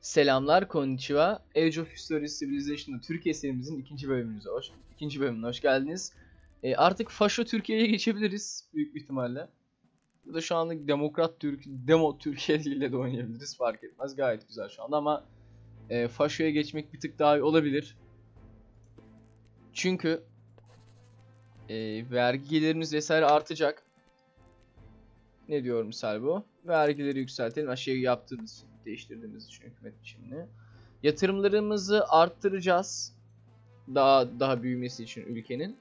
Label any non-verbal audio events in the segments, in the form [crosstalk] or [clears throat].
Selamlar, konnichiwa. Age of History Civilization'da Türkiye serimizin ikinci bölümümüze hoş, ikinci bölümüne hoş geldiniz. E, artık Faşo Türkiye'ye geçebiliriz büyük bir ihtimalle. Ya da şu anlık Demokrat Türk, Demo Türkiye ile de oynayabiliriz fark etmez. Gayet güzel şu anda ama e, Faşo'ya geçmek bir tık daha iyi olabilir. Çünkü e, vergi vesaire artacak. Ne diyor misal bu? Vergileri yükseltelim. Aşağıya yaptığımız için, değiştirdiğimiz için hükümet biçimini. Yatırımlarımızı arttıracağız. Daha daha büyümesi için ülkenin.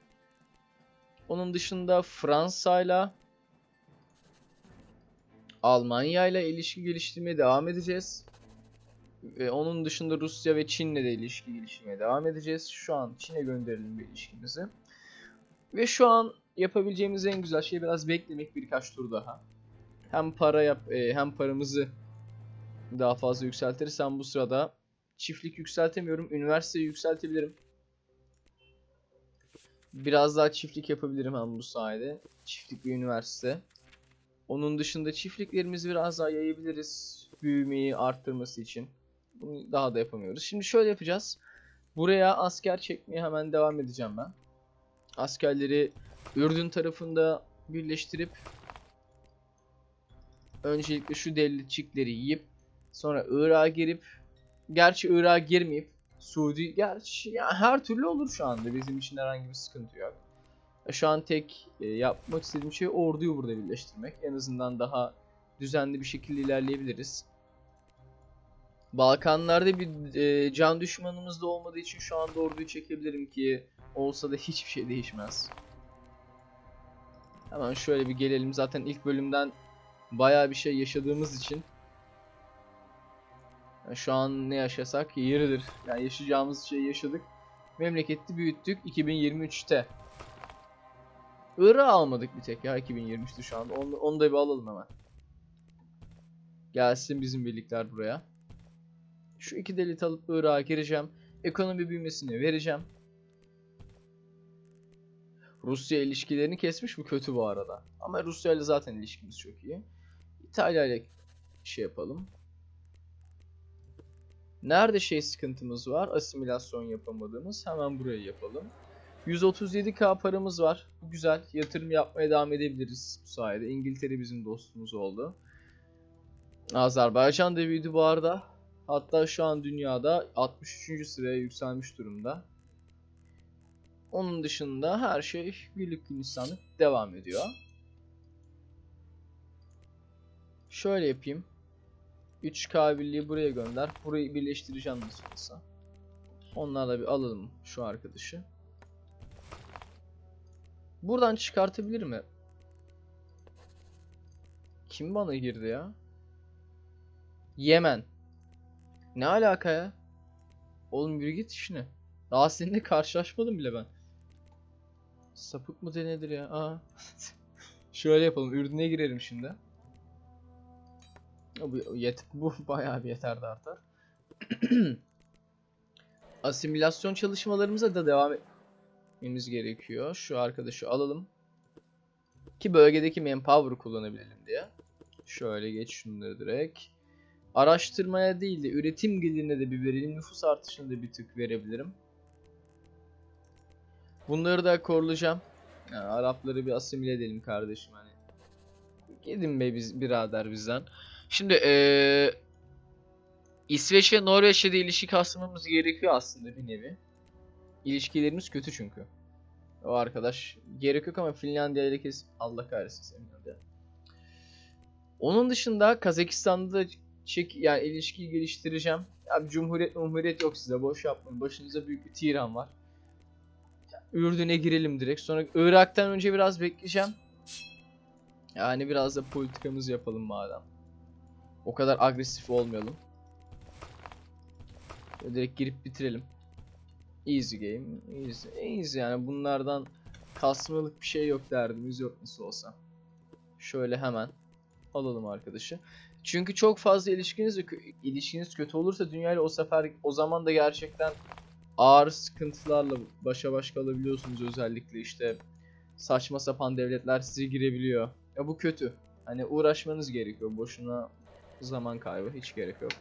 Onun dışında Fransa'yla Almanya'yla ilişki geliştirmeye devam edeceğiz. Ve onun dışında Rusya ve Çin'le de ilişki geliştirmeye devam edeceğiz. Şu an Çin'e gönderelim bir ilişkimizi. Ve şu an yapabileceğimiz en güzel şey biraz beklemek birkaç tur daha. Hem para yap e, hem paramızı daha fazla yükseltiriz hem bu sırada çiftlik yükseltemiyorum. Üniversiteyi yükseltebilirim. Biraz daha çiftlik yapabilirim hem bu sayede. Çiftlik bir üniversite. Onun dışında çiftliklerimizi biraz daha yayabiliriz. Büyümeyi arttırması için. Bunu daha da yapamıyoruz. Şimdi şöyle yapacağız. Buraya asker çekmeye hemen devam edeceğim ben. Askerleri Ürdün tarafında birleştirip öncelikle şu devletçikleri yiyip sonra Irak'a girip gerçi Irak'a girmeyip Suudi gerçi ya her türlü olur şu anda bizim için herhangi bir sıkıntı yok. Şu an tek e, yapmak istediğim şey orduyu burada birleştirmek. En azından daha düzenli bir şekilde ilerleyebiliriz. Balkanlarda bir e, can düşmanımız da olmadığı için şu anda orduyu çekebilirim ki olsa da hiçbir şey değişmez. Hemen şöyle bir gelelim. Zaten ilk bölümden bayağı bir şey yaşadığımız için yani şu an ne yaşasak yeridir. Yani yaşayacağımız şeyi yaşadık. Memleketi büyüttük 2023'te. Irak'ı almadık bir tek ya 2023'te şu anda. Onu, onu da bir alalım hemen. Gelsin bizim birlikler buraya. Şu iki delit alıp Irak'a gireceğim. Ekonomi büyümesini vereceğim. Rusya ilişkilerini kesmiş bu kötü bu arada. Ama Rusya ile zaten ilişkimiz çok iyi. İtalya ile şey yapalım. Nerede şey sıkıntımız var? Asimilasyon yapamadığımız. Hemen buraya yapalım. 137k paramız var. Bu güzel. Yatırım yapmaya devam edebiliriz bu sayede. İngiltere bizim dostumuz oldu. Azerbaycan da büyüdü bu arada. Hatta şu an dünyada 63. sıraya yükselmiş durumda. Onun dışında her şey birlik gülistanlık devam ediyor. Şöyle yapayım. 3K birliği buraya gönder. Burayı birleştireceğim nasıl olsa. Onlarla bir alalım şu arkadaşı. Buradan çıkartabilir mi? Kim bana girdi ya? Yemen. Ne alaka ya? Oğlum yürü git işine. Daha seninle karşılaşmadım bile ben. Sapık mı nedir ya? Aa. [laughs] Şöyle yapalım. Ürdün'e girelim şimdi. Bu, yet [laughs] bu bayağı bir yeter artar. [clears throat] Asimilasyon çalışmalarımıza da devam etmemiz gerekiyor. Şu arkadaşı alalım. Ki bölgedeki manpower kullanabilelim diye. Şöyle geç şunları direkt. Araştırmaya değil de üretim gelirine de bir verelim. Nüfus artışını da bir tık verebilirim. Bunları da korlayacağım. Yani Arapları bir asimile edelim kardeşim hani. Gidin be biz birader bizden. Şimdi eee İsveç ve Norveç'le de ilişki kasmamız gerekiyor aslında bir nevi. İlişkilerimiz kötü çünkü. O arkadaş gerek yok ama Finlandiya Allah kahretsin Finlandiya. Onun dışında Kazakistan'da da çek yani ilişkiyi geliştireceğim. Abi cumhuriyet cumhuriyet yok size boş yapmayın. Başınıza büyük bir tiran var. Ürdün'e girelim direkt. Sonra Irak'tan önce biraz bekleyeceğim. Yani biraz da politikamızı yapalım madem. O kadar agresif olmayalım. Böyle direkt girip bitirelim. Easy game. Easy. Easy yani bunlardan kasmalık bir şey yok derdimiz yok nasıl olsa. Şöyle hemen alalım arkadaşı. Çünkü çok fazla ilişkiniz ilişkiniz kötü olursa dünyayla o sefer o zaman da gerçekten ağır sıkıntılarla başa baş kalabiliyorsunuz özellikle işte saçma sapan devletler size girebiliyor. Ya bu kötü. Hani uğraşmanız gerekiyor. Boşuna zaman kaybı hiç gerek yok.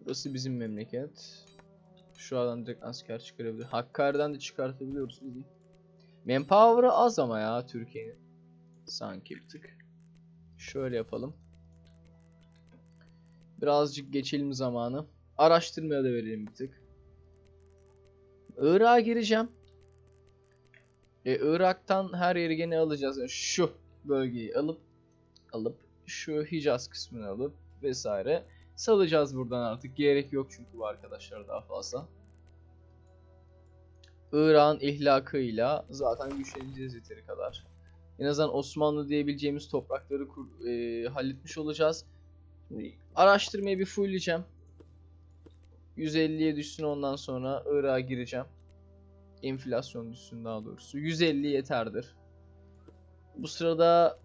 Burası bizim memleket. Şu alan direkt asker çıkarabilir. Hakkari'den de çıkartabiliyoruz. iyi. Manpower'ı az ama ya Türkiye'nin. Sanki bir tık. Şöyle yapalım. Birazcık geçelim zamanı. Araştırmaya da verelim bir tık. Irak'a gireceğim. E, Irak'tan her yeri gene alacağız. Yani şu bölgeyi alıp alıp şu Hicaz kısmını alıp vesaire salacağız buradan artık. Gerek yok çünkü bu arkadaşlar daha fazla. İran ihlakıyla zaten güçleneceğiz yeteri kadar. En azından Osmanlı diyebileceğimiz toprakları kur- e, halletmiş olacağız. Araştırmayı bir fullleyeceğim. 150'ye düşsün ondan sonra Irak'a gireceğim. Enflasyon düşsün daha doğrusu. 150 yeterdir. Bu sırada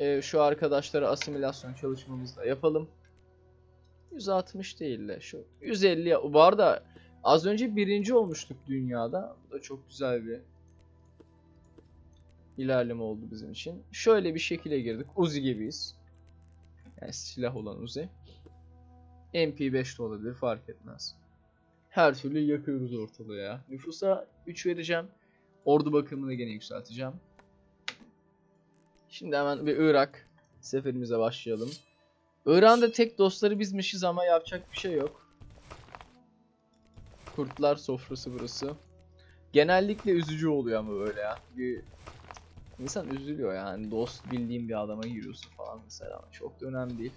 e, şu arkadaşlara asimilasyon çalışmamızı da yapalım. 160 değil de şu 150 ya- bu arada az önce birinci olmuştuk dünyada. Bu da çok güzel bir ilerleme oldu bizim için. Şöyle bir şekilde girdik. Uzi gibiyiz. Yani silah olan Uzi. MP5 de olabilir fark etmez. Her türlü yakıyoruz ortalığı ya. Nüfusa 3 vereceğim. Ordu bakımını gene yükselteceğim. Şimdi hemen bir Irak seferimize başlayalım. Irak'ın da tek dostları bizmişiz ama yapacak bir şey yok. Kurtlar sofrası burası. Genellikle üzücü oluyor ama böyle ya. Bir insan üzülüyor yani dost bildiğin bir adama giriyorsun falan mesela ama çok da önemli değil.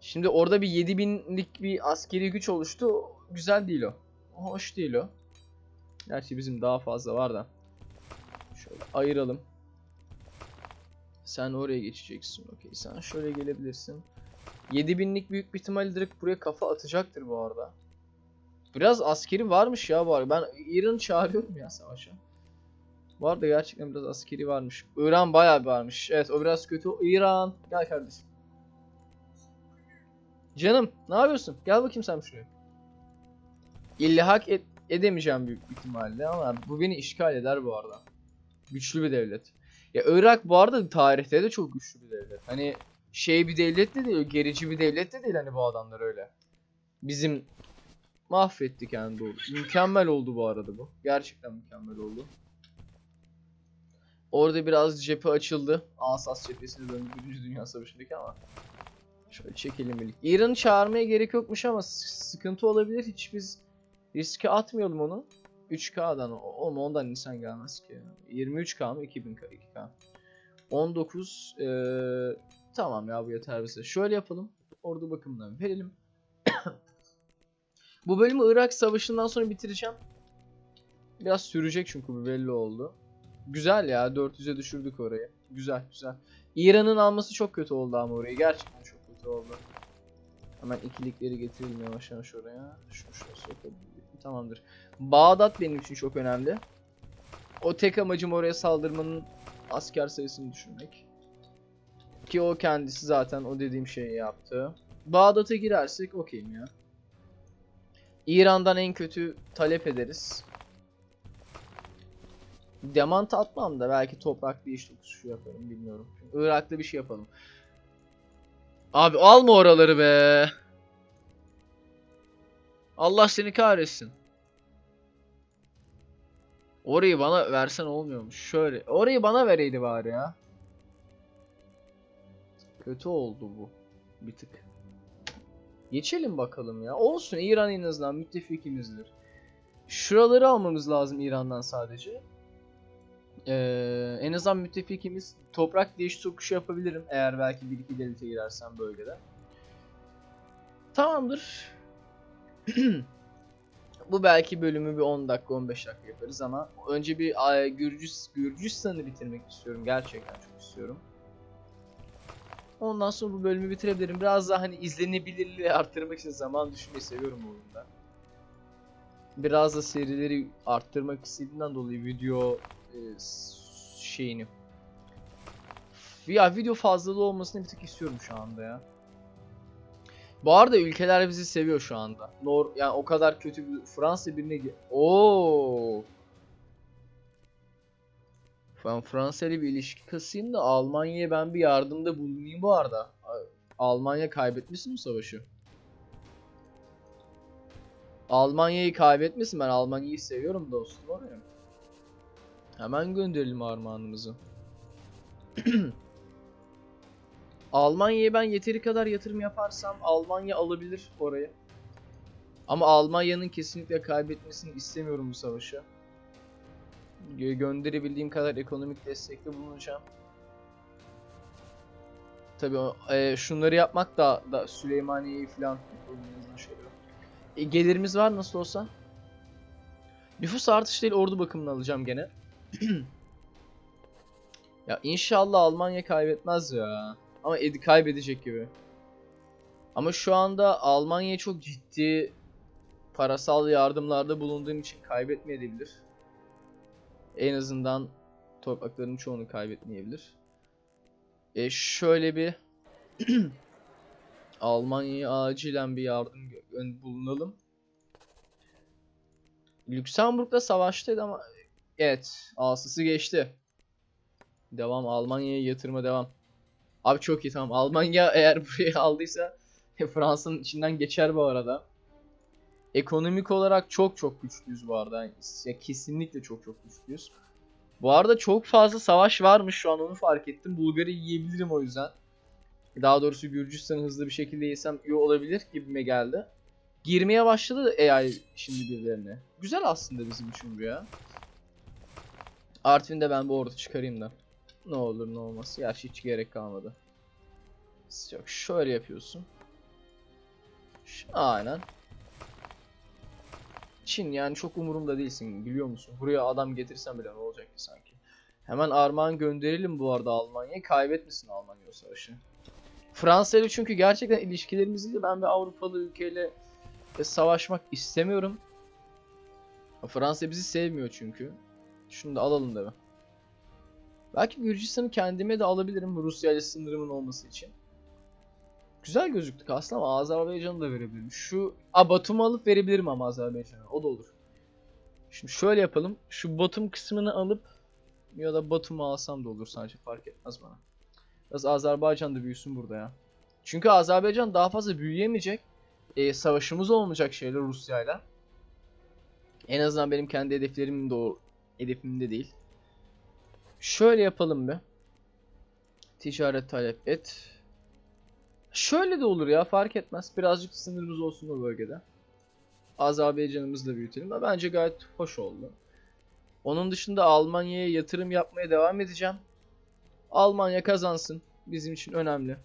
Şimdi orada bir 7000'lik bir askeri güç oluştu. Güzel değil o. Hoş değil o. Gerçi bizim daha fazla var da. Şöyle ayıralım. Sen oraya geçeceksin. Okey. Sen şöyle gelebilirsin. 7000'lik büyük bir ihtimalle direkt buraya kafa atacaktır bu arada. Biraz askeri varmış ya bu arada. Ben İran'ı çağırıyorum ya savaşa. Bu arada gerçekten biraz askeri varmış. İran bayağı bir varmış. Evet o biraz kötü. İran. Gel kardeşim. Canım ne yapıyorsun? Gel bakayım sen şuraya. İllihak et, edemeyeceğim büyük ihtimalle ama bu beni işgal eder bu arada. Güçlü bir devlet. Ya Irak bu arada tarihte de çok güçlü bir devlet. Hani şey bir devlet de değil, gerici bir devlet de değil hani bu adamlar öyle. Bizim mahvettik yani doğru. Mükemmel oldu bu arada bu. Gerçekten mükemmel oldu. Orada biraz cephe açıldı. Asas cephesine döndü 1. Dünya Savaşı'ndaki ama. Şöyle çekelim birlikte. İran'ı çağırmaya gerek yokmuş ama sıkıntı olabilir. Hiç biz riske atmayalım onu. 3K'dan o- oğlum ondan insan gelmez ki. 23K mı 2000K 2K. 19 eee, tamam ya bu yeter bize. Şöyle yapalım. Ordu bakımından verelim. [coughs] bu bölümü Irak Savaşı'ndan sonra bitireceğim. Biraz sürecek çünkü bu belli oldu. Güzel ya 400'e düşürdük orayı. Güzel güzel. İran'ın alması çok kötü oldu ama orayı. Gerçekten çok kötü oldu. Hemen ikilikleri getirelim yavaş yavaş oraya. Şunu şuraya sokalım. Tamamdır. Bağdat benim için çok önemli. O tek amacım oraya saldırmanın asker sayısını düşürmek. Ki o kendisi zaten o dediğim şeyi yaptı. Bağdat'a girersek okeyim ya. İran'dan en kötü talep ederiz. Diamant atmam da belki toprak bir iş şu yaparım bilmiyorum. Irak'ta bir şey yapalım. Abi alma oraları be. Allah seni kahretsin. Orayı bana versen olmuyormuş. Şöyle. Orayı bana vereydi bari ya. Kötü oldu bu. Bir tık. Geçelim bakalım ya. Olsun İran en azından müttefikimizdir. Şuraları almamız lazım İran'dan sadece. Ee, en azından müttefikimiz toprak değiş tokuşu yapabilirim eğer belki bir iki devlete girersem bölgede. Tamamdır. [clears throat] Bu belki bölümü bir 10 dakika 15 dakika yaparız ama önce bir ay, Gürcis, Gürcistan'ı bitirmek istiyorum. Gerçekten çok istiyorum. Ondan sonra bu bölümü bitirebilirim. Biraz daha hani izlenebilirliği arttırmak için zaman düşünmeyi seviyorum bu oyunda. Biraz da serileri arttırmak istediğimden dolayı video e, şeyini. Ya video fazlalığı olmasını bir tık istiyorum şu anda ya. Bu arada ülkeler bizi seviyor şu anda. Nor yani o kadar kötü bir Fransa birine Oo. Ben Fransa ile bir ilişki kasayım da Almanya'ya ben bir yardımda bulunayım bu arada. Almanya kaybetmesin mi savaşı? Almanya'yı kaybetmesin. Ben Almanya'yı seviyorum dostum oraya. Hemen gönderelim armağanımızı. [clears throat] Almanya'ya ben yeteri kadar yatırım yaparsam Almanya alabilir orayı. Ama Almanya'nın kesinlikle kaybetmesini istemiyorum bu savaşı. Gö- gönderebildiğim kadar ekonomik destekte bulunacağım. Tabii e, şunları yapmak da, da Süleymaniye'yi falan. E, gelirimiz var nasıl olsa. Nüfus artışı değil ordu bakımını alacağım gene. [clears throat] ya inşallah Almanya kaybetmez ya. Ama ed- kaybedecek gibi. Ama şu anda Almanya'ya çok ciddi parasal yardımlarda bulunduğum için kaybetmeyebilir. En azından topraklarının çoğunu kaybetmeyebilir. E şöyle bir [clears throat] Almanya'ya acilen bir yardım bulunalım. Lüksemburg'la savaştaydı ama evet alsısı geçti. Devam Almanya'ya yatırma devam. Abi çok iyi tamam. Almanya [laughs] eğer burayı aldıysa Fransa'nın içinden geçer bu arada. Ekonomik olarak çok çok güçlüyüz bu arada. Ya kesinlikle çok çok güçlüyüz. Bu arada çok fazla savaş varmış şu an onu fark ettim. Bulgar'ı yiyebilirim o yüzden. Daha doğrusu Gürcistan'ı hızlı bir şekilde yesem iyi olabilir gibime geldi. Girmeye başladı AI şimdi birilerine. Güzel aslında bizim için bu ya. Artvin'de ben bu ordu çıkarayım da. Ne olur ne olmaz. Gerçi hiç gerek kalmadı. Yok şöyle yapıyorsun. Ş- Aynen. Çin yani çok umurumda değilsin biliyor musun? Buraya adam getirsen bile ne olacak ki sanki. Hemen armağan gönderelim bu arada Almanya'ya. Kaybetmesin Almanya o savaşı. Fransa ile çünkü gerçekten ilişkilerimizi de ben bir Avrupalı ülkeyle e, savaşmak istemiyorum. Fransa bizi sevmiyor çünkü. Şunu da alalım da. Belki Gürcistan'ı kendime de alabilirim Rusya ile sınırımın olması için. Güzel gözüktük aslında ama Azerbaycan'ı da verebilirim. Şu A Batum'u alıp verebilirim ama Azerbaycan'a. O da olur. Şimdi şöyle yapalım. Şu Batum kısmını alıp ya da Batum'u alsam da olur sadece fark etmez bana. Biraz Azerbaycan da büyüsün burada ya. Çünkü Azerbaycan daha fazla büyüyemeyecek. Ee, savaşımız olmayacak şeyler Rusya'yla. En azından benim kendi hedeflerimin de o hedefimde değil. Şöyle yapalım bir. Ticaret talep et. Şöyle de olur ya fark etmez. Birazcık sınırımız olsun o bölgede. Azerbaycan'ımızı da büyütelim. Ama Bence gayet hoş oldu. Onun dışında Almanya'ya yatırım yapmaya devam edeceğim. Almanya kazansın. Bizim için önemli.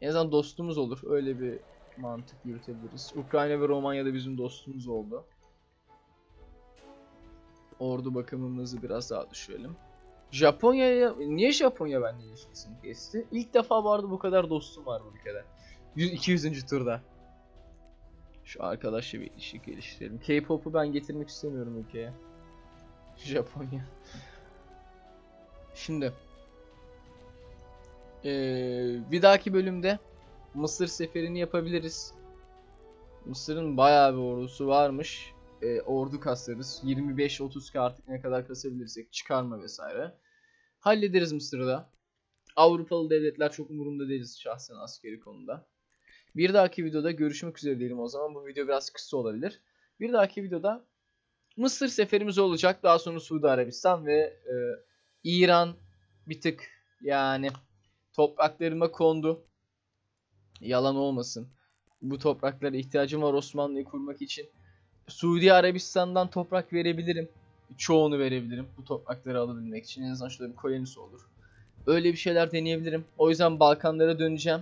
En azından dostumuz olur. Öyle bir mantık yürütebiliriz. Ukrayna ve Romanya da bizim dostumuz oldu. Ordu bakımımızı biraz daha düşürelim. Japonya'ya niye Japonya benimle ilişkisini kesti? İlk defa vardı bu kadar dostum var bu ülkede. 100 200. turda. Şu arkadaşla bir ilişki geliştirelim. K-pop'u ben getirmek istemiyorum ülkeye. Japonya. Şimdi eee, bir dahaki bölümde Mısır seferini yapabiliriz. Mısır'ın bayağı bir ordusu varmış. Eee, ordu kasarız. 25-30 artık ne kadar kasabilirsek çıkarma vesaire. Hallederiz Mısır'da. Avrupalı devletler çok umurumda değiliz şahsen askeri konuda. Bir dahaki videoda görüşmek üzere diyelim o zaman. Bu video biraz kısa olabilir. Bir dahaki videoda Mısır seferimiz olacak. Daha sonra Suudi Arabistan ve e, İran bir tık yani topraklarıma kondu. Yalan olmasın. Bu topraklara ihtiyacım var Osmanlı'yı kurmak için. Suudi Arabistan'dan toprak verebilirim. Çoğunu verebilirim bu toprakları alabilmek için. En azından şurada bir kolonisi olur. Öyle bir şeyler deneyebilirim. O yüzden Balkanlara döneceğim.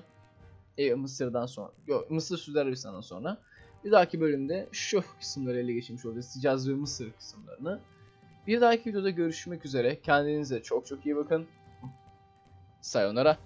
E, Mısır'dan sonra. Yok Mısır Suudi Arabistan'dan sonra. Bir dahaki bölümde şu kısımları ele geçirmiş olacağız. Hicaz ve Mısır kısımlarını. Bir dahaki videoda görüşmek üzere. Kendinize çok çok iyi bakın. Sayonara.